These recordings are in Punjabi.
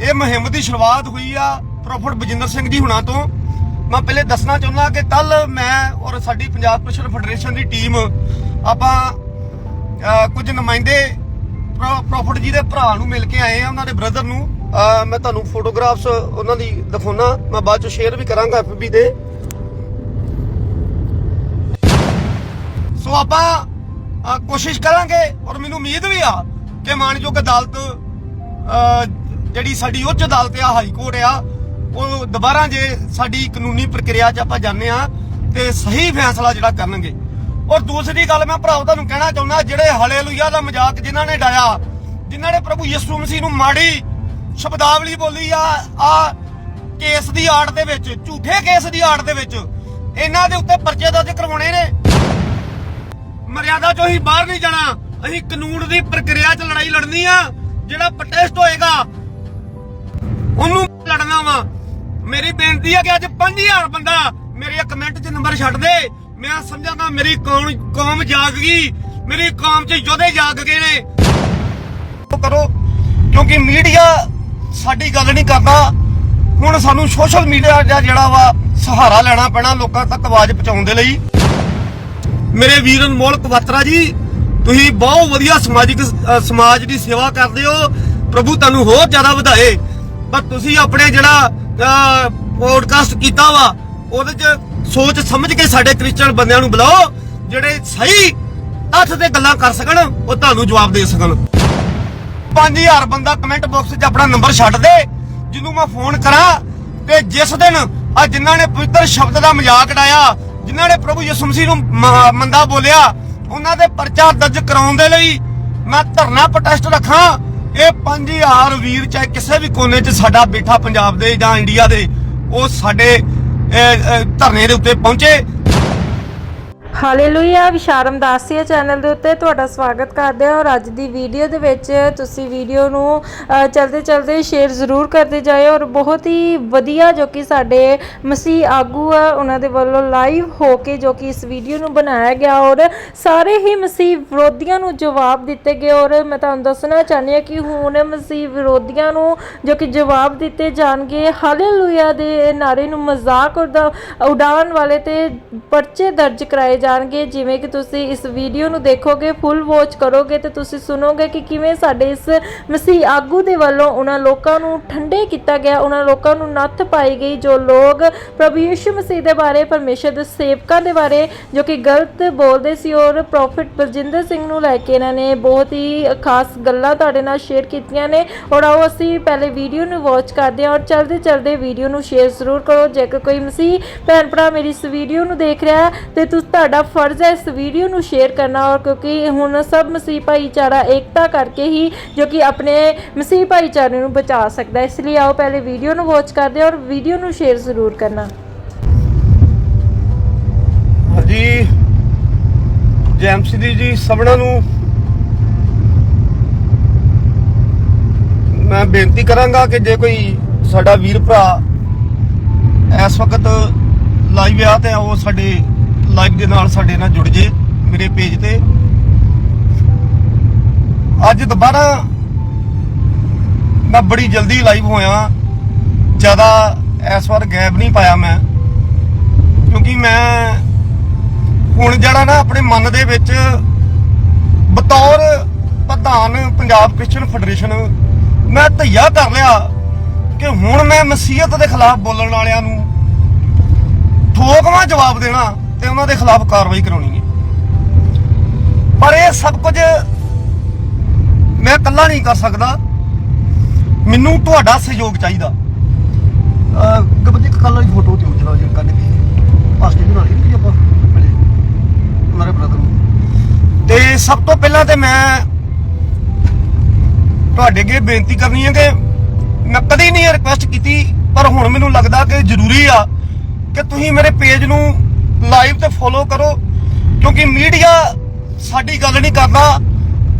ਇਹ ਮੁਹਿੰਮ ਦੀ ਸ਼ੁਰੂਆਤ ਹੋਈ ਆ ਪ੍ਰੋਫਟ ਬਜਿੰਦਰ ਸਿੰਘ ਜੀ ਹੁਣਾਂ ਤੋਂ। ਮੈਂ ਪਹਿਲੇ ਦੱਸਣਾ ਚਾਹੁੰਦਾ ਕਿ ਕੱਲ ਮੈਂ ਔਰ ਸਾਡੀ ਪੰਜਾਬ ਕ੍ਰਿਕਟ ਫੈਡਰੇਸ਼ਨ ਦੀ ਟੀਮ ਆਪਾਂ ਅਹ, ਕੁਝ ਨੁਮਾਇੰਦੇ ਪ੍ਰੋ- ਜੀ ਦੇ ਭਰਾ ਨੂੰ ਮਿਲ ਕੇ ਆਏ ਆ ਉਹਨਾਂ ਦੇ ਬ੍ਰਦਰ ਨੂੰ। ਮੈਂ ਤੁਹਾਨੂੰ ਫੋਟੋਗ੍ਰਾਫਸ ਉਹਨਾਂ ਦੀ ਦਿਖਾਉਣਾ ਮੈਂ ਬਾਅਦ ਚ ਸ਼ੇਅਰ ਵੀ ਕਰਾਂਗਾ ਐਫਬੀ ਤੇ ਸੋ ਆਪਾਂ ਕੋਸ਼ਿਸ਼ ਕਰਾਂਗੇ ਔਰ ਮੈਨੂੰ ਉਮੀਦ ਵੀ ਆ ਕਿ ਮਾਨਯੋਗ ਅਦਾਲਤ ਅਹ, ਜਿਹੜੀ ਸਾਡੀ ਉੱਚ ਅਦਾਲਤ ਆ, ਹਾਈ ਕੋਰਟ ਆ, ਉਹ ਦੁਬਾਰਾ ਜੇ ਸਾਡੀ ਕਾਨੂੰਨੀ ਪ੍ਰਕਿਰਿਆ 'ਚ ਆਪਾਂ ਜਾਂਦੇ ਆ ਤੇ ਸਹੀ ਫੈਸਲਾ ਜਿਹੜਾ ਕਰਨਗੇ। ਔਰ ਦੂਸਰੀ ਗੱਲ ਮੈਂ ਭਰਾਓ ਤੁਹਾਨੂੰ ਕਹਿਣਾ ਚਾਹੁੰਦਾ, ਜਿਹੜੇ ਹਾਲੇਲੂਇਆ ਦਾ ਮਜ਼ਾਕ ਜਿਨ੍ਹਾਂ ਨੇ ਡਾਇਆ, ਜਿਨ੍ਹਾਂ ਨੇ ਪ੍ਰਭੂ ਯਿਸੂ ਮਸੀਹ ਨੂੰ ਮਾੜੀ ਸ਼ਬਦਾਵਲੀ ਬੋਲੀ ਆ ਆ ਕੇਸ ਦੀ ਆੜ ਦੇ ਵਿੱਚ, ਝੂਠੇ ਕੇਸ ਦੀ ਆੜ ਦੇ ਵਿੱਚ, ਇਹਨਾਂ ਦੇ ਉੱਤੇ ਪਰਚੇ ਦਰਜ ਕਰਵਾਉਣੇ ਨੇ। ਮਰਿਆਦਾ ਚੋਂ ਹੀ ਬਾਹਰ ਨਹੀਂ ਜਾਣਾ, ਅਸੀਂ ਕਾਨੂੰਨ ਦੀ ਪ੍ਰਕਿਰਿਆ 'ਚ ਲੜਾਈ ਲੜਨੀ ਆ, ਜਿਹੜਾ ਪ੍ਰੋਟੈਸਟ ਹੋਏਗਾ ਉਹਨੂੰ ਲੜਨਾ ਵਾ। ਮੇਰੀ ਬੇਨਤੀ ਆ ਕਿ ਅੱਜ 5000 ਬੰਦਾ ਮੇਰੇ ਕਮੈਂਟ 'ਚ ਨੰਬਰ ਛੱਡ ਦੇ। ਮੈਂ ਸਮਝਾਂਗਾ ਮੇਰੀ ਕੌਮ ਕੌਮ ਜਾਗ ਗਈ। ਮੇਰੀ ਕੌਮ 'ਚ ਯੋਧੇ ਜਾਗ ਗਏ ਨੇ। ਕਰੋ, ਕਿਉਂਕਿ ਮੀਡੀਆ ਸਾਡੀ ਗੱਲ ਨਹੀਂ ਕਰਦਾ। ਹੁਣ ਸਾਨੂੰ ਸੋਸ਼ਲ ਮੀਡੀਆ ਦਾ ਜਿਹੜਾ ਵਾ ਸਹਾਰਾ ਲੈਣਾ ਪੈਣਾ ਲੋਕਾਂ ਤੱਕ ਆਵਾਜ਼ ਪਹੁੰਚਾਉਣ ਦੇ ਲਈ। ਮੇਰੇ ਵੀਰ ਅਨਮੋਲ ਕਵਾਤਰਾ ਜੀ, ਤੁਸੀਂ ਬਹੁਤ ਵਧੀਆ ਸਮਾਜਿਕ ਸਮਾਜ ਦੀ ਸੇਵਾ ਕਰਦੇ ਹੋ। ਪ੍ਰਭੂ ਤੁਹਾਨੂੰ ਹੋਰ ਜ਼ਿਆਦਾ ਵਧਾਏ। ਪਰ ਤੁਸੀਂ ਆਪਣੇ ਜਿਹੜਾ ਪੋਡਕਾਸਟ ਕੀਤਾ ਵਾ, ਉਹਦੇ 'ਚ ਸੋਚ ਸਮਝ ਕੇ ਸਾਡੇ ਕ੍ਰਿਸਚੀਅਨ ਬੰਦਿਆਂ ਨੂੰ ਬੁਲਾਓ, ਜਿਹੜੇ ਸਹੀ ਤੱਥ ਤੇ ਗੱਲਾਂ ਕਰ ਸਕਣ, ਉਹ ਤੁਹਾਨੂੰ ਜਵਾਬ ਦੇ ਸਕਣ। 5000 ਬੰਦਾ ਕਮੈਂਟ ਬਾਕਸ 'ਚ ਆਪਣਾ ਨੰਬਰ ਛੱਡ ਦੇ, ਜਿਹਨੂੰ ਮੈਂ ਫੋਨ ਕਰਾਂ, ਤੇ ਜਿਸ ਦਿਨ, ਆ ਜਿਨ੍ਹਾਂ ਨੇ ਪਵਿੱਤਰ ਸ਼ਬਦ ਦਾ ਮਜ਼ਾਕ ਉਡਾਇਆ, ਜਿਨ੍ਹਾਂ ਨੇ ਪ੍ਰਭੂ ਯਿਸੂ ਮਸੀਹ ਨੂੰ ਮੰਦਾ ਬੋਲਿਆ, ਉਹਨਾਂ ਦੇ ਪਰਚਾ ਦਰਜ ਕਰਾਉਣ ਦੇ ਲਈ ਮੈਂ ਧਰਨਾ ਪ੍ਰੋਟੈਸਟ ਰੱਖਾਂ ਇਹ 5000 ਵੀਰ ਚਾਹੇ ਕਿਸੇ ਵੀ ਕੋਨੇ 'ਚ ਸਾਡਾ ਬੈਠਾ ਪੰਜਾਬ ਦੇ ਜਾਂ ਇੰਡੀਆ ਦੇ, ਉਹ ਸਾਡੇ ਧਰਨੇ ਦੇ ਉੱਤੇ ਪਹੁੰਚੇ। ਹਾਲੇਲੂਇਆ, ਵਿਸ਼ਾਰਮ ਦਾਸੀਆ ਚੈਨਲ ਦੇ ਉੱਤੇ ਤੁਹਾਡਾ ਸਵਾਗਤ ਕਰਦੇ ਹਾਂ ਔਰ ਅੱਜ ਦੀ ਵੀਡੀਓ ਦੇ ਵਿੱਚ ਤੁਸੀਂ ਵੀਡੀਓ ਨੂੰ ਚਲਦੇ ਚਲਦੇ ਸ਼ੇਅਰ ਜ਼ਰੂਰ ਕਰਦੇ ਜਾਇਓ ਔਰ ਬਹੁਤ ਹੀ ਵਧੀਆ ਜੋ ਕਿ ਸਾਡੇ ਮਸੀਹ ਆਗੂ ਆ, ਉਹਨਾਂ ਦੇ ਵੱਲੋਂ ਲਾਈਵ ਹੋ ਕੇ ਜੋ ਕਿ ਇਸ ਵੀਡੀਓ ਨੂੰ ਬਣਾਇਆ ਗਿਆ ਔਰ ਸਾਰੇ ਹੀ ਮਸੀਹ ਵਿਰੋਧੀਆਂ ਨੂੰ ਜਵਾਬ ਦਿੱਤੇ ਗਏ ਔਰ ਮੈਂ ਤੁਹਾਨੂੰ ਦੱਸਣਾ ਚਾਹੁੰਦੀ ਹਾਂ ਕਿ ਹੁਣ ਮਸੀਹ ਵਿਰੋਧੀਆਂ ਨੂੰ ਜੋ ਕਿ ਜਵਾਬ ਦਿੱਤੇ ਜਾਣਗੇ, ਹਾਲੇਲੂਇਆ ਦੇ ਨਾਰੇ ਨੂੰ ਮਜ਼ਾਕ ਉਡਾ- ਉਡਾਉਣ ਵਾਲੇ ਤੇ ਪਰਚੇ ਦਰਜ ਕਰਾਏ ਜਾਣਗੇ, ਜਿਵੇਂ ਕਿ ਤੁਸੀਂ ਇਸ ਵੀਡੀਓ ਨੂੰ ਦੇਖੋਗੇ ਫੁੱਲ ਵਾਚ ਕਰੋਗੇ ਤੇ ਤੁਸੀਂ ਸੁਣੋਗੇ ਕਿ ਕਿਵੇਂ ਸਾਡੇ ਇਸ ਮਸੀਹ ਆਗੂ ਦੇ ਵੱਲੋਂ ਉਹਨਾਂ ਲੋਕਾਂ ਨੂੰ ਠੰਡੇ ਕੀਤਾ ਗਿਆ, ਉਹਨਾਂ ਲੋਕਾਂ ਨੂੰ ਨੱਥ ਪਾਈ ਗਈ, ਜੋ ਲੋਕ ਪ੍ਰਭੂ ਯਿਸੂ ਮਸੀਹ ਦੇ ਬਾਰੇ, ਪਰਮੇਸ਼ਰ ਦੇ ਸੇਵਕਾਂ ਦੇ ਬਾਰੇ, ਜੋ ਕਿ ਗਲਤ ਬੋਲਦੇ ਸੀ ਔਰ ਪ੍ਰੋਫਿਟ ਬਲਜਿੰਦਰ ਸਿੰਘ ਨੂੰ ਲੈ ਕੇ ਇਹਨਾਂ ਨੇ ਬਹੁਤ ਹੀ ਖਾਸ ਗੱਲਾਂ ਤੁਹਾਡੇ ਨਾਲ ਸ਼ੇਅਰ ਕੀਤੀਆਂ ਨੇ। ਔਰ ਆਓ ਅਸੀਂ ਪਹਿਲੇ ਵੀਡੀਓ ਨੂੰ ਵਾਚ ਕਰਦੇ ਹਾਂ ਔਰ ਚਲਦੇ ਚਲਦੇ ਵੀਡੀਓ ਨੂੰ ਸ਼ੇਅਰ ਜ਼ਰੂਰ ਕਰੋ। ਜੇਕਰ ਕੋਈ ਮਸੀਹ ਭੈਣ ਭਰਾ ਮੇਰੀ ਇਸ ਵੀਡੀਓ ਨੂੰ ਦੇਖ ਰਿਹਾ ਹੈ, ਤੇ ਤੁਸੀਂ ਤੁਹਾਡਾ ਫਰਜ਼ ਹੈ ਇਸ ਵੀਡੀਓ ਨੂੰ ਸ਼ੇਅਰ ਕਰਨਾ ਔਰ ਕਿਉਂਕਿ ਹੁਣ ਸਭ ਮਸੀਹ ਭਾਈਚਾਰਾ ਏਕਤਾ ਕਰਕੇ ਹੀ ਜੋ ਕਿ ਆਪਣੇ ਮਸੀਹ ਭਾਈਚਾਰੇ ਨੂੰ ਬਚਾ ਸਕਦਾ ਇਸ ਲਈ ਆਓ ਪਹਿਲੇ ਵੀਡੀਓ ਨੂੰ ਵਾਚ ਕਰਦੇ ਔਰ ਵੀਡੀਓ ਨੂੰ ਸ਼ੇਅਰ ਜ਼ਰੂਰ ਕਰਨਾ। ਹਾਂਜੀ। ਜੈਮਸੀ ਦੀ ਜੀ ਸਭਨਾਂ ਨੂੰ ਮੈਂ ਬੇਨਤੀ ਕਰਾਂਗਾ ਕਿ ਜੇ ਕੋਈ ਸਾਡਾ ਵੀਰ ਭਰਾ ਇਸ ਵਕਤ ਲਾਈਵ ਆ ਤੇ ਉਹ ਸਾਡੇ ਲਾਈਵ ਦੇ ਨਾਲ ਸਾਡੇ ਨਾਲ ਜੁੜ ਜੇ ਮੇਰੇ ਪੇਜ ਤੇ। ਅੱਜ ਦੁਬਾਰਾ ਮੈਂ ਬੜੀ ਜਲਦੀ ਲਾਈਵ ਹੋਇਆ। ਜ਼ਿਆਦਾ ਇਸ ਵਾਰ ਗੈਪ ਨਹੀਂ ਪਾਇਆ ਮੈਂ। ਕਿਉਂਕਿ ਮੈਂ ਹੁਣ ਜਿਹੜਾ ਨਾ ਆਪਣੇ ਮਨ ਦੇ ਵਿੱਚ ਬਤੌਰ ਪ੍ਰਧਾਨ ਪੰਜਾਬ ਕ੍ਰਿਸਚੀਅਨ ਫੈਡਰੇਸ਼ਨ ਮੈਂ ਧਈਆ ਕਰ ਲਿਆ ਕਿ ਹੁਣ ਮੈਂ ਮਸੀਹਤ ਦੇ ਖਿਲਾਫ ਬੋਲਣ ਵਾਲਿਆਂ ਨੂੰ ਠੋਕਵਾਂ, ਜਵਾਬ ਦੇਣਾ। ਤੇ ਉਹਨਾਂ ਦੇ ਖਿਲਾਫ ਕਾਰਵਾਈ ਕਰਾਉਣੀ ਹੈ। ਪਰ ਇਹ ਸਭ ਕੁਝ ਮੈਂ ਇਕੱਲਾ ਨਹੀਂ ਕਰ ਸਕਦਾ। ਮੈਨੂੰ ਤੁਹਾਡਾ ਸਹਿਯੋਗ ਚਾਹੀਦਾ। ਗੱਬਜੀ ਕੱਲ ਵਾਲੀ ਫੋਟੋ ਤੇ ਚਲਾ ਜੇ ਕੱਢ ਕੇ ਪਾਸਟੇ ਬਣਾ ਲਈ ਜੀ ਆਪਾਂ ਮਿਲੇ। ਮੇਰੇ ਬ੍ਰਦਰ ਨੂੰ। ਤੇ ਸਭ ਤੋਂ ਪਹਿਲਾਂ ਤੇ ਮੈਂ ਤੁਹਾਡੇ ਅੱਗੇ ਬੇਨਤੀ ਕਰਨੀ ਹੈ ਕਿ ਮੈਂ ਕਦੀ ਨਹੀਂ ਰਿਕੁਐਸਟ ਕੀਤੀ, ਪਰ ਹੁਣ ਮੈਨੂੰ ਲੱਗਦਾ ਕਿ ਜ਼ਰੂਰੀ ਆ ਕਿ ਤੁਸੀਂ ਮੇਰੇ ਪੇਜ ਨੂੰ ਲਾਈਵ ਤੇ ਫੋਲੋ ਕਰੋ ਕਿਉਂਕਿ ਮੀਡੀਆ ਸਾਡੀ ਗੱਲ ਨਹੀਂ ਕਰਦਾ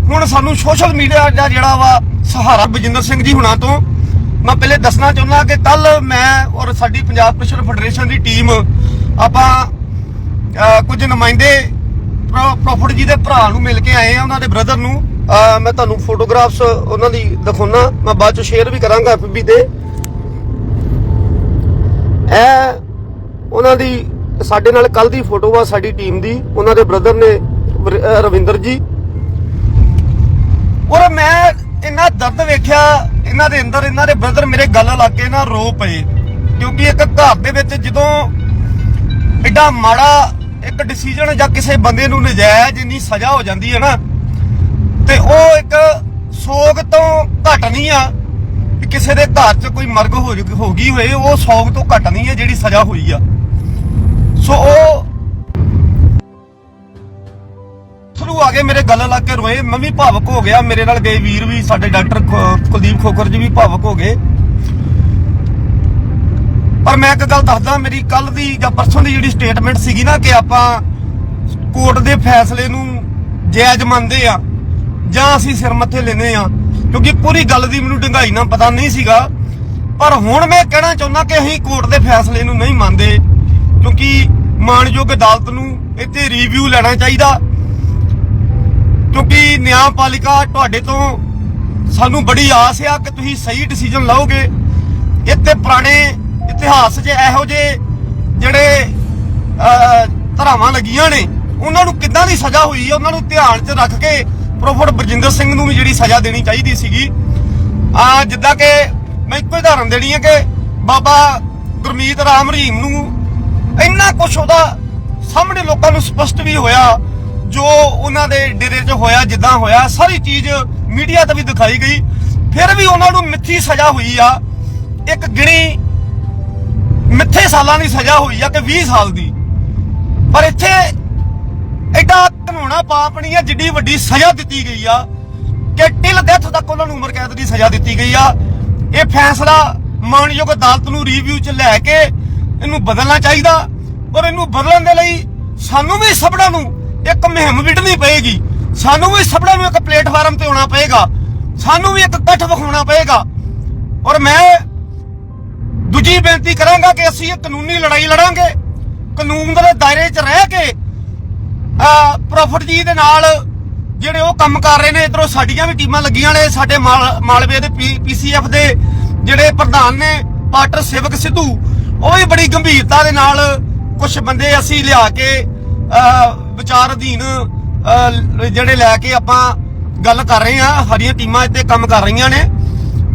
ਹੁਣ ਸਾਨੂੰ ਸੋਸ਼ਲ ਮੀਡੀਆ ਦਾ ਜਿਹੜਾ ਵਾ ਸਹਾਰਾ ਬਜਿੰਦਰ ਸਿੰਘ ਜੀ ਹੁਣਾਂ ਤੋਂ ਮੈਂ ਪਹਿਲੇ ਦੱਸਣਾ ਚਾਹੁੰਦਾ ਕਿ ਕੱਲ ਮੈਂ ਔਰ ਸਾਡੀ ਪੰਜਾਬ ਕ੍ਰਿਸਚਨ ਫੈਡਰੇਸ਼ਨ ਦੀ ਟੀਮ ਆਪਾਂ ਅਹ, ਕੁਝ ਨੁਮਾਇੰਦੇ ਪ੍ਰੋ- ਪ੍ਰੋਫਿਟ ਜੀ ਦੇ ਭਰਾ ਨੂੰ ਮਿਲ ਕੇ ਆਏ ਆ ਉਹਨਾਂ ਦੇ ਬ੍ਰਦਰ ਨੂੰ। ਮੈਂ ਤੁਹਾਨੂੰ ਫੋਟੋਗ੍ਰਾਫਸ ਉਹਨਾਂ ਦੀ ਦਿਖਾਉਣਾ ਮੈਂ ਬਾਅਦ ਚ ਸ਼ੇਅਰ ਵੀ ਕਰਾਂਗਾ ਐਫਬੀ ਤੇ। ਇਹ ਉਹਨਾਂ ਦੀ ਸਾਡੇ ਨਾਲ ਕੱਲ ਦੀ ਫੋਟੋ ਆ ਸਾਡੀ ਟੀਮ ਦੀ, ਉਹਨਾਂ ਦੇ ਬ੍ਰਦਰ ਨੇ ਰਵਿੰਦਰ ਜੀ। ਔਰ ਮੈਂ ਇੰਨਾ ਦਰਦ ਵੇਖਿਆ, ਇਹਨਾਂ ਦੇ ਅੰਦਰ, ਇਹਨਾਂ ਦੇ ਬ੍ਰਦਰ ਮੇਰੇ ਗੱਲ ਲੱਗ ਕੇ ਨਾ ਰੋ ਪਏ, ਕਿਉਂਕਿ ਇੱਕ ਘਰ ਦੇ ਵਿੱਚ ਜਦੋਂ ਐਡਾ ਮਾੜਾ ਇੱਕ ਡਿਸੀਜਨ ਜਾਂ ਕਿਸੇ ਬੰਦੇ ਨੂੰ ਨਜਾਇਜ਼ ਇੰਨੀ ਸਜ਼ਾ ਹੋ ਜਾਂਦੀ ਹੈ ਨਾ, ਤੇ ਉਹ ਇੱਕ ਸੋਗ ਤੋਂ ਘਟ ਨਹੀਂ ਆ ਕਿਸੇ ਦੇ ਘਰ 'ਚ ਕੋਈ ਮਰਗ ਹੋ ਹੋ ਗਈ ਹੋਏ ਉਹ ਸੋਗ ਤੋਂ ਘਟ ਨਹੀਂ ਹੈ ਜਿਹੜੀ ਸਜ਼ਾ ਹੋਈ ਆ। ਸੋ ਉਹ ਥਰੂ ਆ ਕੇ ਮੇਰੇ ਗੱਲ ਲੱਗ ਕੇ ਰੋਏ। ਮੈਂ ਵੀ ਭਾਵਕ ਹੋ ਗਿਆ। ਮੇਰੇ ਨਾਲ ਗਏ ਵੀਰ ਵੀ, ਸਾਡੇ ਡਾਕਟਰ ਕੁਲਦੀਪ ਖੋਖਰ ਜੀ ਵੀ ਭਾਵਕ ਹੋ ਗਏ। ਪਰ ਮੈਂ ਇੱਕ ਗੱਲ ਦੱਸਦਾ, ਮੇਰੀ ਕੱਲ ਦੀ ਜਾਂ ਪਰਸੋਂ ਦੀ ਜਿਹੜੀ ਸਟੇਟਮੈਂਟ ਸੀਗੀ ਨਾ ਕਿ ਆਪਾਂ ਕੋਰਟ ਦੇ ਫੈਸਲੇ ਨੂੰ ਜਾਇਜ਼ ਮੰਨਦੇ ਆ, ਜਾਂ ਅਸੀਂ ਸਿਰ ਮੱਥੇ ਲੈਨੇ ਆ, ਕਿਉਂਕਿ ਪੂਰੀ ਗੱਲ ਦੀ ਮੈਨੂੰ ਡੰਗਾਈ ਨਾ ਪਤਾ ਨਹੀਂ ਸੀਗਾ। ਪਰ ਹੁਣ ਮੈਂ ਕਹਿਣਾ ਚਾਹੁੰਦਾ ਕਿ ਅਸੀਂ ਕੋਰਟ ਦੇ ਫੈਸਲੇ ਨੂੰ ਨਹੀਂ ਮੰਨਦੇ, ਕਿਉਂਕਿ ਮਾਨਯੋਗ ਅਦਾਲਤ ਨੂੰ ਇੱਥੇ ਰਿਵਿਊ ਲੈਣਾ ਚਾਹੀਦਾ। ਕਿਉਂਕਿ ਨਿਆਂਪਾਲਿਕਾ ਤੁਹਾਡੇ ਤੋਂ ਸਾਨੂੰ ਬੜੀ ਆਸ ਆ ਕਿ ਤੁਸੀਂ ਸਹੀ ਡਿਸੀਜਨ ਲਓਗੇ। ਇੱਥੇ ਪੁਰਾਣੇ ਇਤਿਹਾਸ 'ਚ ਇਹੋ ਜਿਹੇ ਜਿਹੜੇ ਅਹ, ਧਰਾਵਾਂ ਲੱਗੀਆਂ ਨੇ ਉਹਨਾਂ ਨੂੰ ਕਿੱਦਾਂ ਦੀ ਸਜ਼ਾ ਹੋਈ ਹੈ ਉਹਨਾਂ ਨੂੰ ਧਿਆਨ 'ਚ ਰੱਖ ਕੇ ਪ੍ਰੋਫੈਸਰ ਬਰਜਿੰਦਰ ਸਿੰਘ ਨੂੰ ਵੀ ਜਿਹੜੀ ਸਜ਼ਾ ਦੇਣੀ ਚਾਹੀਦੀ ਸੀਗੀ। ਆ ਜਿੱਦਾਂ ਕਿ ਮੈਂ ਇੱਕੋ ਉਦਾਹਰਨ ਦੇਣੀ ਹੈ ਕਿ ਬਾਬਾ ਗੁਰਮੀਤ ਰਾਮ ਰਹੀਮ ਨੂੰ ਇੰਨਾ ਕੁਝ ਉਹਦਾ ਸਾਹਮਣੇ ਲੋਕਾਂ ਨੂੰ ਸਪਸ਼ਟ ਵੀ ਹੋਇਆ, ਜੋ ਉਹਨਾਂ ਦੇ ਡੇਰੇ 'ਚ ਹੋਇਆ, ਜਿੱਦਾਂ ਹੋਇਆ, ਸਾਰੀ ਚੀਜ਼ ਮੀਡੀਆ ਤੇ ਵੀ ਦਿਖਾਈ ਗਈ। ਫਿਰ ਵੀ ਉਹਨਾਂ ਨੂੰ ਮਿੱਥੀ ਸਜ਼ਾ ਹੋਈ ਆ। ਇੱਕ ਗਿਣੀ ਮਿੱਥੇ ਸਾਲਾਂ ਦੀ ਸਜ਼ਾ ਹੋਈ ਆ ਕਿ 20 ਸਾਲ ਦੀ। ਪਰ ਇੱਥੇ ਐਡਾ ਘਨੋਣਾ ਪਾਪ ਨਹੀਂ ਆ, ਜਿੱਡੀ ਵੱਡੀ ਸਜ਼ਾ ਦਿੱਤੀ ਗਈ ਆ ਕਿ ਟਿਲ ਡੈਥ ਤੱਕ ਉਹਨਾਂ ਨੂੰ ਉਮਰ ਕੈਦ ਦੀ ਸਜ਼ਾ ਦਿੱਤੀ ਗਈ ਆ। ਇਹ ਫੈਸਲਾ ਮਾਨਯੋਗ ਅਦਾਲਤ ਨੂੰ ਰਿਵਿਊ 'ਚ ਲੈ ਕੇ ਇਹਨੂੰ ਬਦਲਣਾ ਚਾਹੀਦਾ ਔਰ ਇਹਨੂੰ ਬਦਲਣ ਦੇ ਲਈ ਸਾਨੂੰ ਵੀ ਸਭੜਾ ਨੂੰ ਇੱਕ ਮੁਹਿੰਮ ਵਿੱਢਣੀ ਪਏਗੀ। ਸਾਨੂੰ ਵੀ ਸਭੜਾ ਨੂੰ ਇੱਕ ਪਲੇਟਫਾਰਮ ਤੇ ਆਉਣਾ ਪਏਗਾ। ਸਾਨੂੰ ਵੀ ਇੱਕ ਇਕੱਠ ਵਿਖਾਉਣਾ ਪਏਗਾ। ਔਰ ਮੈਂ ਦੂਜੀ ਬੇਨਤੀ ਕਰਾਂਗਾ ਕਿ ਅਸੀਂ ਇਹ ਕਾਨੂੰਨੀ ਲੜਾਈ ਲੜਾਂਗੇ। ਕਾਨੂੰਨ ਦੇ ਦਾਇਰੇ 'ਚ ਰਹਿ ਕੇ ਪ੍ਰੋਫਟ ਜੀ ਦੇ ਨਾਲ ਜਿਹੜੇ ਉਹ ਕੰਮ ਕਰ ਰਹੇ ਨੇ, ਇਧਰੋਂ ਸਾਡੀਆਂ ਵੀ ਟੀਮਾਂ ਲੱਗੀਆਂ ਨੇ, ਸਾਡੇ ਮਾਲ- ਮਾਲਵੇ ਦੇ ਪੀਸੀਐਫ ਦੇ ਜਿਹੜੇ ਪ੍ਰਧਾਨ ਨੇ ਪਾਟਰ ਸੇਵਕ ਸਿੱਧੂ ਉਹ ਵੀ ਬੜੀ ਗੰਭੀਰਤਾ ਦੇ ਨਾਲ ਕੁਝ ਬੰਦੇ ਅਸੀਂ ਲਿਆ ਕੇ ਵਿਚਾਰ ਅਧੀਨ ਜਿਹੜੇ ਲੈ ਕੇ ਆਪਾਂ ਗੱਲ ਕਰ ਰਹੇ ਹਾਂ ਸਾਡੀਆਂ ਟੀਮਾਂ ਇੱਥੇ ਕੰਮ ਕਰ ਰਹੀਆਂ ਨੇ।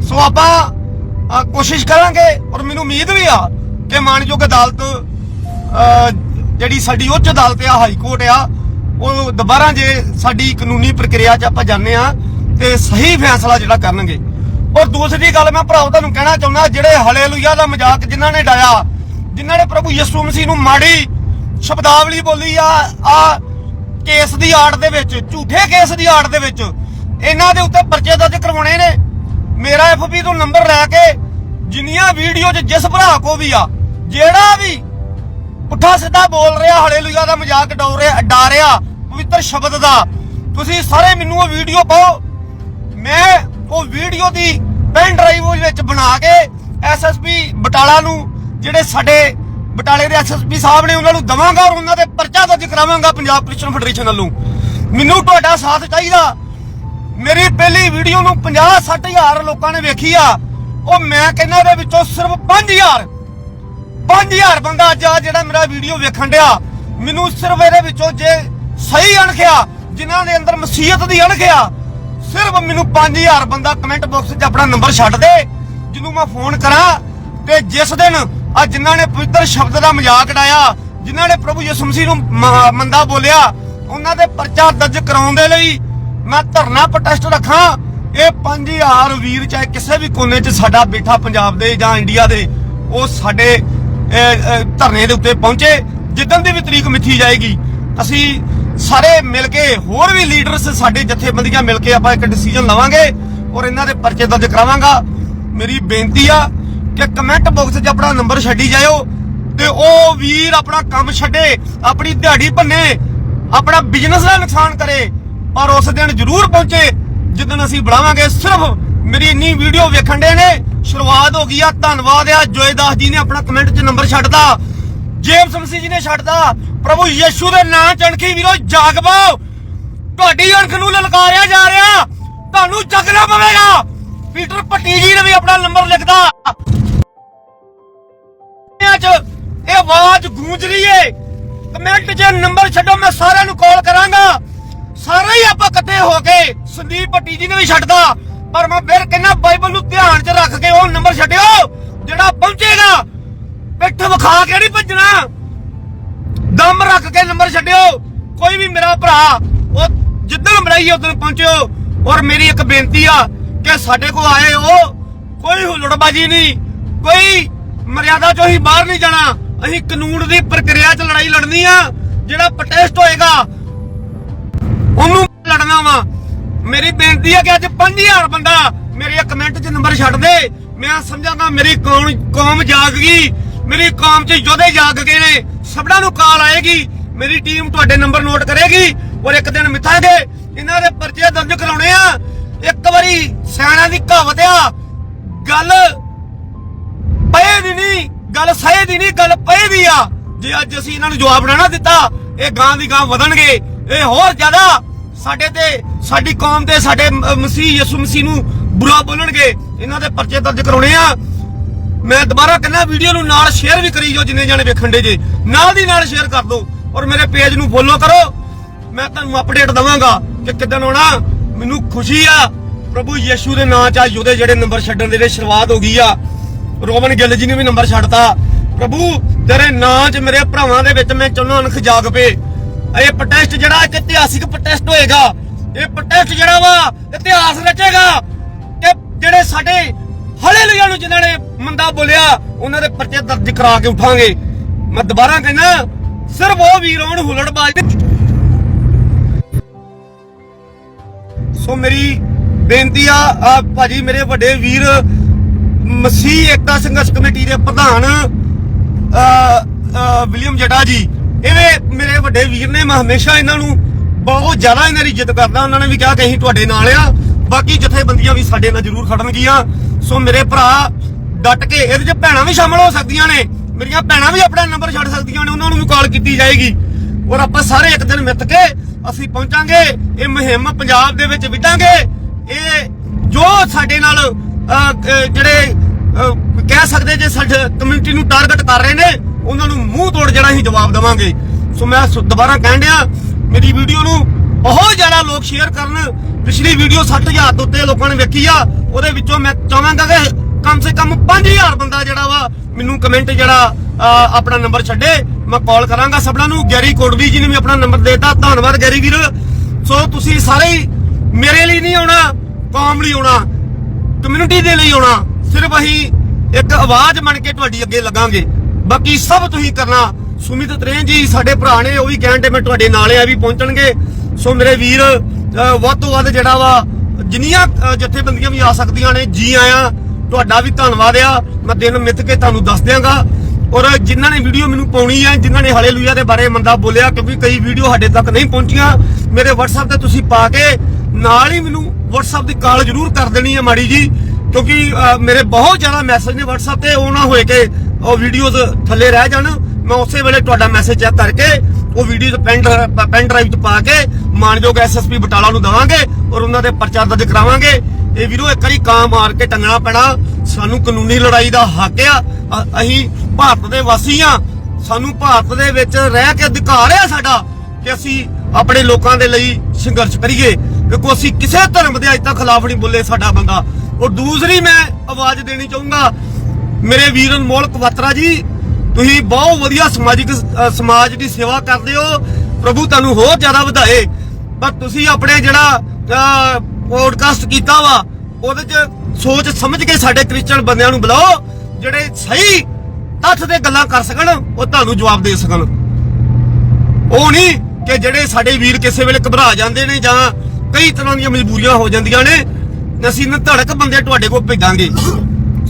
ਸੋ ਆਪਾਂ ਕੋਸ਼ਿਸ਼ ਕਰਾਂਗੇ ਔਰ ਮੈਨੂੰ ਉਮੀਦ ਵੀ ਆ ਕਿ ਮਾਨਯੋਗ ਅਦਾਲਤ ਜਿਹੜੀ ਸਾਡੀ ਉੱਚ ਅਦਾਲਤ ਆ, ਹਾਈ ਕੋਰਟ ਆ, ਉਹ ਦੁਬਾਰਾ ਜੇ ਸਾਡੀ ਕਾਨੂੰਨੀ ਪ੍ਰਕਿਰਿਆ 'ਚ ਆਪਾਂ ਜਾਂਦੇ ਆ ਤੇ ਸਹੀ ਫੈਸਲਾ ਜਿਹੜਾ ਕਰਨਗੇ। ਔਰ ਦੂਸਰੀ ਗੱਲ ਮੈਂ ਭਰਾਓ ਤੁਹਾਨੂੰ ਕਹਿਣਾ ਚਾਹੁੰਦਾ, ਜਿਹੜੇ ਹਲੇਲੂਇਆ ਦਾ ਮਜ਼ਾਕ ਜਿਨ੍ਹਾਂ ਨੇ ਡਾਇਆ, ਜਿਨ੍ਹਾਂ ਨੇ ਪ੍ਰਭੂ ਯਿਸੂ ਮਸੀਹ ਨੂੰ ਮਾੜੀ ਸ਼ਬਦਾਵਲੀ ਬੋਲੀ ਆ ਆ ਕੇਸ ਦੀ ਆੜ ਦੇ ਵਿੱਚ, ਝੂਠੇ ਕੇਸ ਦੀ ਆੜ ਦੇ ਵਿੱਚ, ਇਹਨਾਂ ਦੇ ਉੱਤੇ ਪਰਚੇ ਦਰਜ ਕਰਵਾਉਣੇ ਨੇ। ਮੇਰਾ ਐਫਬੀ ਤੋਂ ਨੰਬਰ ਲੈ ਕੇ ਜਿੰਨੀਆਂ ਵੀਡੀਓ 'ਚ ਜਿਸ ਭਰਾ ਕੋ ਵੀ ਆ, ਜਿਹੜਾ ਵੀ ਪੁੱਠਾ ਸਿੱਧਾ ਬੋਲ ਰਿਹਾ ਹਾਲੇਲੂਇਆ ਦਾ ਮਜ਼ਾਕ ਡਾਉ ਰਿਹਾ ਡਾ ਰਿਹਾ, ਪਵਿੱਤਰ ਸ਼ਬਦ ਦਾ, ਤੁਸੀਂ ਸਾਰੇ ਮੈਨੂੰ ਉਹ ਵੀਡੀਓ ਪਾਓ। ਮੈਂ ਉਹ ਵੀਡੀਓ ਦੀ ਪੈਨ ਡਰਾਈਵ ਵਿੱਚ ਬਣਾ ਕੇ ਐਸਐਸਪੀ ਬਟਾਲਾ ਨੂੰ, ਜਿਹੜੇ ਸਾਡੇ ਬਟਾਲੇ ਦੇ ਐਸਐਸਪੀ ਸਾਹਿਬ ਨੇ ਉਹਨਾਂ ਨੂੰ ਦਵਾਂਗਾ ਔਰ ਉਹਨਾਂ ਦੇ ਪਰਚਾ ਦਰਜ ਕਰਾਵਾਂਗਾ ਪੰਜਾਬ ਕ੍ਰਿਸਚਨ ਫੈਡਰੇਸ਼ਨ ਵੱਲੋਂ। ਮੈਨੂੰ ਤੁਹਾਡਾ ਸਾਥ ਚਾਹੀਦਾ। ਮੇਰੀ ਪਹਿਲੀ ਵੀਡੀਓ ਨੂੰ 50 60000 ਲੋਕਾਂ ਨੇ ਵੇਖੀ ਆ। ਉਹ ਮੈਂ ਕਹਿੰਦਾ ਇਹਦੇ ਵਿੱਚੋਂ ਸਿਰਫ 5000 5000 ਬੰਦਾ ਅੱਜ ਆ ਜਿਹੜਾ ਮੇਰਾ ਵੀਡੀਓ ਵੇਖਣ ਡਿਆ। ਮੈਨੂੰ ਸਿਰਫ ਇਹਦੇ ਵਿੱਚੋਂ ਜੇ ਸਹੀ ਅਣਖਿਆ, ਜਿਨ੍ਹਾਂ ਦੇ ਅੰਦਰ ਮਸੀਹਤ ਦੀ ਅਣਖਿਆ ਸਿਰਫ ਮੈਨੂੰ 5000 ਬੰਦਾ ਕਮੈਂਟ ਬਾਕਸ 'ਚ ਆਪਣਾ ਨੰਬਰ ਛੱਡ ਦੇ, ਜਿਹਨੂੰ ਮੈਂ ਫੋਨ ਕਰਾਂ ਤੇ ਜਿਸ ਦਿਨ ਆ ਜਿਨ੍ਹਾਂ ਨੇ ਪਵਿੱਤਰ ਸ਼ਬਦ ਦਾ ਮਜ਼ਾਕ ਉਡਾਇਆ, ਜਿਨ੍ਹਾਂ ਨੇ ਪ੍ਰਭੂ ਯਿਸੂ ਮਸੀਹ ਨੂੰ ਮੰਦਾ ਬੋਲਿਆ, ਉਹਨਾਂ ਦੇ ਪਰਚਾ ਦਰਜ ਕਰਾਉਣ ਦੇ ਲਈ ਮੈਂ ਧਰਨਾ ਪ੍ਰੋਟੈਸਟ ਰੱਖਾਂ। ਇਹ 5000 ਵੀਰ ਚਾਹੇ ਕਿਸੇ ਵੀ ਕੋਨੇ 'ਚ ਸਾਡਾ ਬੈਠਾ ਪੰਜਾਬ ਦੇ ਜਾਂ ਇੰਡੀਆ ਦੇ, ਉਹ ਸਾਡੇ ਧਰਨੇ ਦੇ ਉੱਤੇ ਪਹੁੰਚੇ। ਜਿੱਦਣ ਦੀ ਵੀ ਤਰੀਕ ਮਿੱਥੀ ਜਾਏਗੀ, ਅਸੀਂ ਸਾਰੇ ਮਿਲ ਕੇ ਹੋਰ ਵੀ ਲੀਡਰਸ ਸਾਡੇ ਜਥੇਬੰਦੀਆਂ ਮਿਲ ਕੇ ਆਪਾਂ ਇੱਕ ਡਿਸੀਜਨ ਲਵਾਂਗੇ ਔਰ ਇਹਨਾਂ ਦੇ ਪਰਚੇ ਦਰਜ ਕਰਾਵਾਂਗਾ। ਮੇਰੀ ਬੇਨਤੀ ਆ ਕਿ ਕਮੈਂਟ ਬਾਕਸ 'ਚ ਆਪਣਾ ਨੰਬਰ ਛੱਡੀ ਜਾਇਓ ਤੇ ਉਹ ਵੀਰ ਆਪਣਾ ਕੰਮ ਛੱਡੇ, ਆਪਣੀ ਦਿਹਾੜੀ ਭੰਨੇ, ਆਪਣਾ ਬਿਜ਼ਨਸ ਦਾ ਨੁਕਸਾਨ ਕਰੇ, ਪਰ ਉਸ ਦਿਨ ਜ਼ਰੂਰ ਪਹੁੰਚੇ ਜਿੱਦਣ ਅਸੀਂ ਬੁਲਾਵਾਂਗੇ। ਸਿਰਫ ਮੇਰੀ ਇੰਨੀ ਵੀਡੀਓ ਵੇਖਣ ਦੇ ਨੇ। ਸ਼ੁਰੂਆਤ ਹੋ ਗਈ ਆ। ਧੰਨਵਾਦ ਆ। ਜੋਏਦਾਸ ਜੀ ਨੇ ਆਪਣਾ ਕਮੈਂਟ 'ਚ ਨੰਬਰ ਛੱਡਦਾ ਜੇਮਸ ਮਸੀਹ ਜੀ ਨੇ ਛੱਡਦਾ ਪ੍ਰਭੂ ਯਿਸੂ ਦੇ ਨਾਂ ਚਣਖੀ ਵੀਰੋ ਜਾਗ ਪਾਓ ਤੁਹਾਡੀ ਅਣਖ ਨੂੰ ਲਲਕਾਰਿਆ ਜਾ ਰਿਹਾ। ਤੁਹਾਨੂੰ ਚੱਕਣਾ ਪਵੇਗਾ। ਪੀਟਰ ਪੱਟੀ ਜੀ ਨੇ ਵੀ ਆਪਣਾ ਨੰਬਰ ਲਿਖਦਾ। ਅੱਜ ਇਹ ਆਵਾਜ਼ ਗੂੰਜ ਰਹੀ ਏ। ਕਮੈਂਟ 'ਚ ਨੰਬਰ ਛੱਡੋ, ਮੈਂ ਸਾਰਿਆਂ ਨੂੰ ਕਾਲ ਕਰਾਂਗਾ। ਸਾਰੇ ਹੀ ਆਪਾਂ ਇਕੱਠੇ ਹੋ ਕੇ ਸੰਦੀਪ ਭੱਟੀ ਜੀ ਨੇ ਵੀ ਛੱਡਦਾ। ਪਰ ਮੈਂ ਫਿਰ ਕਹਿੰਦਾ, ਬਾਈਬਲ ਨੂੰ ਧਿਆਨ 'ਚ ਰੱਖ ਕੇ ਉਹ ਨੰਬਰ ਛੱਡਿਓ, ਜਿਹੜਾ ਪਹੁੰਚੇਗਾ। ਪਿੱਠ ਵਿਖਾ ਕੇ ਨਹੀਂ ਭੱਜਣਾ। ਦਮ ਰੱਖ ਕੇ ਨੰਬਰ ਛੱਡਿਓ। ਕੋਈ ਵੀ ਮੇਰਾ ਭਰਾ, ਉਹ ਜਿੱਦਣ ਬਣਾਈ ਉਦੋਂ ਪਹੁੰਚਿਓ। ਔਰ ਮੇਰੀ ਇੱਕ ਬੇਨਤੀ ਆ ਕਿ ਸਾਡੇ ਕੋਲ ਆਏ ਹੋ। ਕੋਈ ਹੁਲੜਬਾਜੀ ਨਹੀਂ। ਕੋਈ ਮਰਿਆਦਾ ਚੋਂ ਹੀ ਬਾਹਰ ਨਹੀਂ ਜਾਣਾ। ਅਸੀਂ ਕਾਨੂੰਨ ਦੀ ਪ੍ਰਕਿਰਿਆ 'ਚ ਲੜਾਈ ਲੜਨੀ ਆ। ਜਿਹੜਾ ਪ੍ਰੋਟੈਸਟ ਹੋਏਗਾ, ਉਹਨੂੰ ਲੜਨਾ ਵਾ। ਮੇਰੀ ਬੇਨਤੀ ਆ ਕਿ ਅੱਜ 5000 ਬੰਦਾ ਮੇਰੇ ਕਮੈਂਟ 'ਚ ਨੰਬਰ ਛੱਡ ਦੇ। ਮੈਂ ਸਮਝਾਂਗਾ ਮੇਰੀ ਕੌਮ ਕੌਮ ਜਾਗ ਗਈ। ਮੇਰੀ ਕੌਮ 'ਚ ਯੋਧੇ ਜਾਗ ਗਏ ਨੇ। ਸਭਨਾਂ ਨੂੰ ਕਾਲ ਆਏਗੀ। ਮੇਰੀ ਟੀਮ ਤੁਹਾਡੇ ਨੰਬਰ ਨੋਟ ਕਰੇਗੀ ਔਰ ਇੱਕ ਦਿਨ ਮਿੱਥਾਂਗੇ। ਇਹਨਾਂ ਦੇ ਪਰਚੇ ਦਰਜ ਕਰਾਉਣੇ ਆ। ਇੱਕ ਵਾਰੀ ਸਿਆਣਿਆਂ ਦੀ ਕਹਾਵਤ ਆ, ਗੱਲ ਪਏ ਦੀ ਨਹੀਂ, ਗੱਲ ਸਹੇ ਦੀ ਨਹੀਂ, ਗੱਲ ਪਏ ਦੀ ਆ। ਜੇ ਅੱਜ ਅਸੀਂ ਇਹਨਾਂ ਨੂੰ ਜਵਾਬ ਨਾ ਦਿੱਤਾ, ਇਹ ਗਾਂ ਦੀ ਗਾਂ ਵਧਣਗੇ। ਇਹ ਹੋਰ ਜ਼ਿਆਦਾ ਸਾਡੇ ਤੇ, ਸਾਡੀ ਕੌਮ ਤੇ, ਸਾਡੇ ਮਸੀਹ ਯਿਸੂ ਮਸੀਹ ਨੂੰ ਬੁਰਾ ਬੋਲਣਗੇ। ਇਹਨਾਂ ਦੇ ਪਰਚੇ ਦਰਜ ਕਰਾਉਣੇ ਆ। ਮੈਂ ਦੁਬਾਰਾ ਕਹਿੰਦਾ ਵੀਡੀਓ ਨੂੰ ਨਾਲ ਸ਼ੇਅਰ ਵੀ ਕਰੀ ਜੋ ਜਿੰਨੇ ਜਾਣੇ ਵੇਖਣ ਦੇ ਜੇ। ਨਾਲ ਦੀ ਨਾਲ ਸ਼ੇਅਰ ਕਰ ਦਿਓ। ਔਰ ਮੇਰੇ ਪੇਜ ਨੂੰ ਫੋਲੋ ਕਰੋ। ਮੈਂ ਤੁਹਾਨੂੰ ਅਪਡੇਟ ਦਵਾਂਗਾ ਕਿ ਕਿੱਦਣ ਆਉਣਾ। ਮੈਨੂੰ ਖੁਸ਼ੀ ਆ। ਪ੍ਰਭੂ ਯੀਸ਼ੂ ਦੇ ਨਾਂ ਚ ਅੱਜ ਉਹਦੇ ਜਿਹੜੇ ਨੰਬਰ ਛੱਡਣ ਦੇ ਲਈ ਸ਼ੁਰੂਆਤ ਹੋ ਗਈ ਆ। ਰੋਮਨ ਗਿੱਲ ਜੀ ਨੇ ਵੀ ਨੰਬਰ ਛੱਡਤਾ। ਪ੍ਰਭੂ, ਤੇਰੇ ਨਾਂ 'ਚ ਮੇਰੇ ਭਰਾਵਾਂ ਦੇ ਵਿੱਚ ਮੈਂ ਚਾਹੁੰਦਾ ਅਣਖ ਜਾਗ ਪਏ। ਇਹ ਪ੍ਰੋਟੈਸਟ ਜਿਹੜਾ ਇੱਕ ਇਤਿਹਾਸਿਕ ਪ੍ਰੋਟੈਸਟ ਹੋਏਗਾ। ਇਹ ਪ੍ਰੋਟੈਸਟ ਜਿਹੜਾ ਵਾ, ਇਤਿਹਾਸ ਰਚੇਗਾ। ਕਿ ਜਿਹੜੇ ਸਾਡੇ ਹਲੇ ਨੂੰ ਜਿਨ੍ਹਾਂ ਨੇ ਮੰਦਾ ਬੋਲਿਆ, ਉਹਨਾਂ ਦੇ ਪਰਚੇ ਦਰਜ ਕਰਾ ਕੇ ਉਠਾਂਗੇ। ਮੈਂ ਦੁਬਾਰਾ ਕਹਿੰਦਾ, ਸਿਰਫ ਉਹ ਵੀਰ ਹੋਣ ਹੁਲੜਬਾਜ਼ ਸੋ ਮੇਰੀ ਬੇਨਤੀ ਆ ਭਾਜੀ, ਮੇਰੇ ਵੱਡੇ ਵੀਰ, ਮਸੀਹ ਏਕਤਾ ਸੰਘਰਸ਼ ਕਮੇਟੀ ਦੇ ਪ੍ਰਧਾਨ ਵਿਲੀਅਮ ਜਟਾ ਜੀ ਇਹ ਮੇਰੇ ਵੱਡੇ ਵੀਰ ਨੇ ਮੈਂ ਹਮੇਸ਼ਾ ਇਹਨਾਂ ਨੂੰ ਬਹੁਤ ਜ਼ਿਆਦਾ ਇਹਨਾਂ ਦੀ ਇੱਜ਼ਤ ਕਰਦਾ, ਉਹਨਾਂ ਨੇ ਵੀ ਕਿਹਾ ਕਿ ਅਸੀਂ ਤੁਹਾਡੇ ਨਾਲ ਆ, ਬਾਕੀ ਜਥੇਬੰਦੀਆਂ ਵੀ ਸਾਡੇ ਨਾਲ ਜ਼ਰੂਰ ਖੜਨਗੀਆਂ। ਸੋ ਮੇਰੇ ਭਰਾ, ਡਟ ਕੇ ਇਹਦੇ 'ਚ ਭੈਣਾਂ ਵੀ ਸ਼ਾਮਲ ਹੋ ਸਕਦੀਆਂ ਨੇ। ਮੇਰੀਆਂ ਭੈਣਾਂ ਵੀ ਆਪਣਾ ਨੰਬਰ ਛੱਡ ਸਕਦੀਆਂ ਨੇ, ਉਹਨਾਂ ਨੂੰ ਵੀ ਕਾਲ ਕੀਤੀ ਜਾਏਗੀ। ਔਰ ਆਪਾਂ ਸਾਰੇ ਇੱਕ ਦਿਨ ਮਿੱਥ ਕੇ ਅਸੀਂ ਪਹੁੰਚਾਂਗੇ, ਇਹ ਮੁਹਿੰਮ ਪੰਜਾਬ ਦੇ ਵਿੱਚ ਵਿਟਾਂਗੇ ਇਹ ਜੋ ਸਾਡੇ ਨਾਲ ਜਿਹੜੇ ਕਹਿ ਸਕਦੇ ਜੇ ਸਾਡੇ ਕਮਿਊਨਿਟੀ ਨੂੰ ਟਾਰਗੇਟ ਕਰ ਰਹੇ ਨੇ, ਉਹਨਾਂ ਨੂੰ ਮੂੰਹ ਤੋੜ ਜਿਹੜਾ ਅਸੀਂ ਜਵਾਬ ਦੇਵਾਂਗੇ। ਸੋ ਮੈਂ ਦੁਬਾਰਾ ਕਹਿਣ ਡਿਆ, ਮੇਰੀ ਵੀਡੀਓ ਨੂੰ ਬਹੁਤ ਜ਼ਿਆਦਾ ਲੋਕ ਸ਼ੇਅਰ ਕਰਨ। ਪਿਛਲੀ ਵੀਡੀਓ 60000 ਤੋਂ ਉੱਤੇ ਲੋਕਾਂ ਨੇ ਵੇਖੀ ਆ। ਉਹਦੇ ਵਿੱਚੋਂ ਮੈਂ ਚਾਹਾਂਗਾ ਕਿ ਕਮ ਸੇ ਕਮ 5000 ਬੰਦਾ ਜਿਹੜਾ ਵਾ, ਮੈਨੂੰ ਕਮੈਂਟ ਜਿਹੜਾ ਆਪਣਾ ਨੰਬਰ ਛੱਡੇ। ਮੈਂ ਕਾਲ ਕਰਾਂਗਾ ਸਭਨਾਂ ਨੂੰ। ਗੈਰੀ ਕੋਡਵੀ ਜੀ ਨੇ ਵੀ ਆਪਣਾ ਨੰਬਰ ਦੇਤਾ। ਧੰਨਵਾਦ ਗੈਰੀ ਵੀਰ। ਸੋ ਤੁਸੀਂ ਸਾਰੇ ਮੇਰੇ ਲਈ ਨਹੀਂ ਆਉਣਾ, ਕੌਮ ਲਈ ਆਉਣਾ ਕਮਿਊਨਿਟੀ ਦੇ ਲਈ ਆਉਣਾ। ਸਿਰਫ ਅਸੀਂ ਇੱਕ ਆਵਾਜ਼ ਬਣ ਕੇ ਤੁਹਾਡੀ ਅੱਗੇ ਲੱਗਾਂਗੇ। ਬਾਕੀ ਸਭ ਤੁਸੀਂ ਕਰਨਾ। ਸੁਮਿਤ ਤ੍ਰੇਨ ਜੀ, ਸਾਡੇ ਭਰਾ ਨੇ ਉਹ ਵੀ ਕਹਿਣ ਤੇ ਮੈਂ ਤੁਹਾਡੇ ਨਾਲ ਆ ਵੀ ਪਹੁੰਚਣਗੇ। ਸੋ ਮੇਰੇ ਵੀਰ ਵੱਧ ਤੋਂ ਵੱਧ ਜਿਹੜਾ ਵਾ, ਜਿੰਨੀਆਂ ਜਥੇਬੰਦੀਆਂ ਵੀ ਆ ਸਕਦੀਆਂ ਨੇ, ਜੀ ਆਇਆਂ, ਤੁਹਾਡਾ ਵੀ ਧੰਨਵਾਦ ਆ। ਮੈਂ ਦਿਨ ਮਿੱਥ ਕੇ ਤੁਹਾਨੂੰ ਦੱਸ ਦਿਆਂਗਾ। ਔਰ ਜਿਨ੍ਹਾਂ ਨੇ ਵੀਡੀਓ ਮੈਨੂੰ ਪਾਉਣੀ ਹੈ ਜਿਨ੍ਹਾਂ ਨੇ ਹਾਲੇਲੂਇਆ ਦੇ ਬਾਰੇ ਮੰਦਾ ਬੋਲਿਆ, ਕਿਉਂਕਿ ਕਈ ਵੀਡੀਓ ਸਾਡੇ ਤੱਕ ਨਹੀਂ ਪਹੁੰਚੀਆਂ, ਮੇਰੇ WhatsApp ਤੇ ਤੁਸੀਂ ਪਾ ਕੇ ਨਾਲ ਹੀ ਮੈਨੂੰ WhatsApp ਦੀ ਕਾਲ ਜ਼ਰੂਰ ਕਰ ਦੇਣੀ ਹੈ ਮਾੜੀ ਜੀ, ਕਿਉਂਕਿ ਮੇਰੇ ਬਹੁਤ ਜ਼ਿਆਦਾ ਮੈਸੇਜ ਨੇ WhatsApp ਤੇ, ਉਹ ਨਾ ਹੋਏ ਕਿ ਉਹ ਵੀਡੀਓਜ਼ ਥੱਲੇ ਰਹਿ ਜਾਣ। ਮੈਂ ਉਸੇ ਵੇਲੇ ਤੁਹਾਡਾ ਮੈਸੇਜ ਚੈੱਕ ਕਰਕੇ ਉਹ ਵੀਡੀਓ ਪੈਨ ਪੈਨ ਡਰਾਈਵ 'ਚ ਪਾ ਕੇ ਮਾਨਯੋਗ ਐਸਐਸਪੀ ਬਟਾਲਾ ਨੂੰ ਦਵਾਂਗੇ ਔਰ ਉਹਨਾਂ ਦੇ ਪਰਚਾ ਦਰਜ ਕਰਾਵਾਂਗੇ। ਇਹ ਵੀਰੋ ਇੱਕ ਵਾਰੀ ਕਾਂ ਮਾਰ ਕੇ ਟੰਗਣਾ ਪੈਣਾ। ਸਾਨੂੰ ਕਾਨੂੰਨੀ ਲੜਾਈ ਦਾ ਹੱਕ ਆ। ਅਸੀਂ ਭਾਰਤ ਦੇ ਵਾਸੀ ਆ। ਸਾਨੂੰ ਭਾਰਤ ਦੇ ਵਿੱਚ ਰਹਿ ਕੇ ਅਧਿਕਾਰ ਆ ਸਾਡਾ ਕਿ ਅਸੀਂ ਆਪਣੇ ਲੋਕਾਂ ਦੇ ਲਈ ਸੰਘਰਸ਼ ਕਰੀਏ। ਕਿਉਂਕਿ ਅਸੀਂ ਕਿਸੇ ਧਰਮ ਦੇ ਅੱਜ ਤੱਕ ਖਿਲਾਫ ਨਹੀਂ ਬੋਲੇ ਸਾਡਾ ਬੰਦਾ। ਔਰ ਦੂਸਰੀ ਮੈਂ ਆਵਾਜ਼ ਦੇਣੀ ਚਾਹੂੰਗਾ। ਮੇਰੇ ਵੀਰ ਅਨਮੋਲ ਕਵਾਤਰਾ ਜੀ ਤੁਸੀਂ ਬਹੁਤ ਵਧੀਆ ਸਮਾਜਿਕ ਸਮਾਜ ਦੀ ਸੇਵਾ ਕਰਦੇ ਹੋ। ਪ੍ਰਭੂ ਤੁਹਾਨੂੰ ਹੋਰ ਜ਼ਿਆਦਾ ਵਧਾਏ। ਪਰ ਤੁਸੀਂ ਆਪਣੇ ਜਿਹੜਾ ਪੋਡਕਾਸਟ ਕੀਤਾ ਵਾ, ਉਹਦੇ 'ਚ ਸੋਚ ਸਮਝ ਕੇ ਸਾਡੇ ਕ੍ਰਿਸਚੀਅਨ ਬੰਦਿਆਂ ਨੂੰ ਬੁਲਾਓ, ਜਿਹੜੇ ਸਹੀ ਤੱਥ ਤੇ ਗੱਲਾਂ ਕਰ ਸਕਣ, ਉਹ ਤੁਹਾਨੂੰ ਜਵਾਬ ਦੇ ਸਕਣ। ਉਹ ਨਹੀਂ ਕਿ ਜਿਹੜੇ ਸਾਡੇ ਵੀਰ ਕਿਸੇ ਵੇਲੇ ਘਬਰਾ ਜਾਂਦੇ ਨੇ ਜਾਂ ਕਈ ਤਰ੍ਹਾਂ ਦੀਆਂ ਮਜਬੂਰੀਆਂ ਹੋ ਜਾਂਦੀਆਂ ਨੇ, ਅਸੀਂ ਨਾ ਧੜਕ ਬੰਦੇ ਤੁਹਾਡੇ ਕੋਲ ਭੇਜਾਂਗੇ।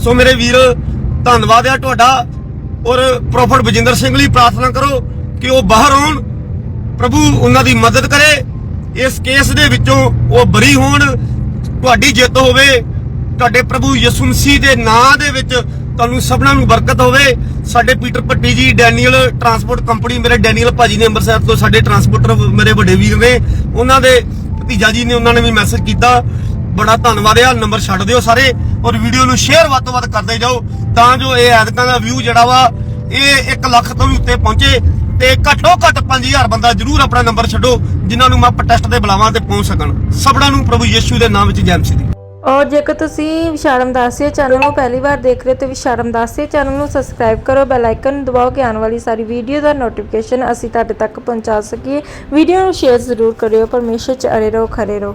ਸੋ ਮੇਰੇ ਵੀਰ, ਧੰਨਵਾਦ ਆ ਤੁਹਾਡਾ। ਔਰ ਪ੍ਰੋਫਟ ਬਜਿੰਦਰ ਸਿੰਘ ਲਈ ਪ੍ਰਾਰਥਨਾ ਕਰੋ ਕਿ ਉਹ ਬਾਹਰ ਆਉਣ, ਪ੍ਰਭੂ ਉਹਨਾਂ ਦੀ ਮਦਦ ਕਰੇ। ਇਸ ਕੇਸ ਦੇ ਵਿੱਚੋਂ ਉਹ ਬਰੀ ਹੋਣ, ਤੁਹਾਡੀ ਜਿੱਤ ਹੋਵੇ, ਤੁਹਾਡੇ ਪ੍ਰਭੂ ਯਿਸੂ ਮਸੀਹ ਦੇ ਨਾਂ ਦੇ ਵਿੱਚ ਤੁਹਾਨੂੰ ਸਭਨਾਂ ਨੂੰ ਬਰਕਤ ਹੋਵੇ। ਸਾਡੇ Peter Patti ji, Daniel transport company, ਮੇਰੇ ਡੈਨੀਅਲ ਭਾਜੀ ਨੇ ਅੰਮ੍ਰਿਤਸਰ ਤੋਂ ਸਾਡੇ ਟਰਾਂਸਪੋਰਟਰ ਮੇਰੇ ਵੱਡੇ ਵੀਰ ਨੇ, ਉਹਨਾਂ ਦੇ ਭਤੀਜਾ ਜੀ ਨੇ ਉਹਨਾਂ ਨੇ ਵੀ ਮੈਸੇਜ ਕੀਤਾ। ਬੜਾ ਧੰਨਵਾਦ ਆ ਨੰਬਰ ਛੱਡ ਦਿਓ ਸਾਰੇ। ਔਰ ਵੀਡੀਓ ਨੂੰ ਸ਼ੇਅਰ ਵੱਧ ਤੋਂ ਵੱਧ ਕਰਦੇ ਜਾਓ ਤਾਂ ਜੋ ਇਹ ਐਤਕਾਂ ਦਾ ਵਿਊ ਜਿਹੜਾ ਵਾ, ਇਹ 1 ਲੱਖ ਤੋਂ ਵੀ ਉੱਤੇ ਪਹੁੰਚੇ ਤੇ ਘੱਟੋ ਘੱਟ 5000 ਬੰਦਾ ਜਰੂਰ ਆਪਣਾ ਨੰਬਰ ਛੱਡੋ, ਜਿਨ੍ਹਾਂ ਨੂੰ ਮੈਂ ਪ੍ਰੋਟੈਸਟ ਦੇ ਬੁਲਾਵਾਂ ਤੇ ਪਹੁੰਚ ਸਕਣ। ਸਭਨਾਂ ਨੂੰ ਪ੍ਰਭੂ ਯਿਸੂ ਦੇ ਨਾਮ ਵਿੱਚ ਜੈ ਦੀ। ਔਰ ਜੇਕਰ ਤੁਸੀਂ ਵਿਸ਼ਾਲਮ ਦਾਸੀਆ ਚੈਨਲ ਨੂੰ ਪਹਿਲੀ ਵਾਰ ਦੇਖ ਰਹੇ ਹੋ ਤਾਂ ਵਿਸ਼ਾਲਮ ਦਾਸੀਆ ਚੈਨਲ ਨੂੰ ਸਬਸਕ੍ਰਾਈਬ ਕਰੋ ਬੈਲ ਆਈਕਨ ਦਬਾਓ ਕਿ ਆਉਣ ਵਾਲੀ ਸਾਰੀ ਵੀਡੀਓ ਦਾ ਨੋਟੀਫਿਕੇਸ਼ਨ ਅਸੀਂ ਤੁਹਾਡੇ ਤੱਕ ਪਹੁੰਚਾ ਸਕੀਏ। ਵੀਡੀਓ ਨੂੰ ਸ਼ੇਅਰ ਜ਼ਰੂਰ ਕਰਿਓ, ਪਰਮੇਸ਼ਰ ਚ ਅਰੇ ਰਹੋ, ਖਰੇ ਰਹੋ।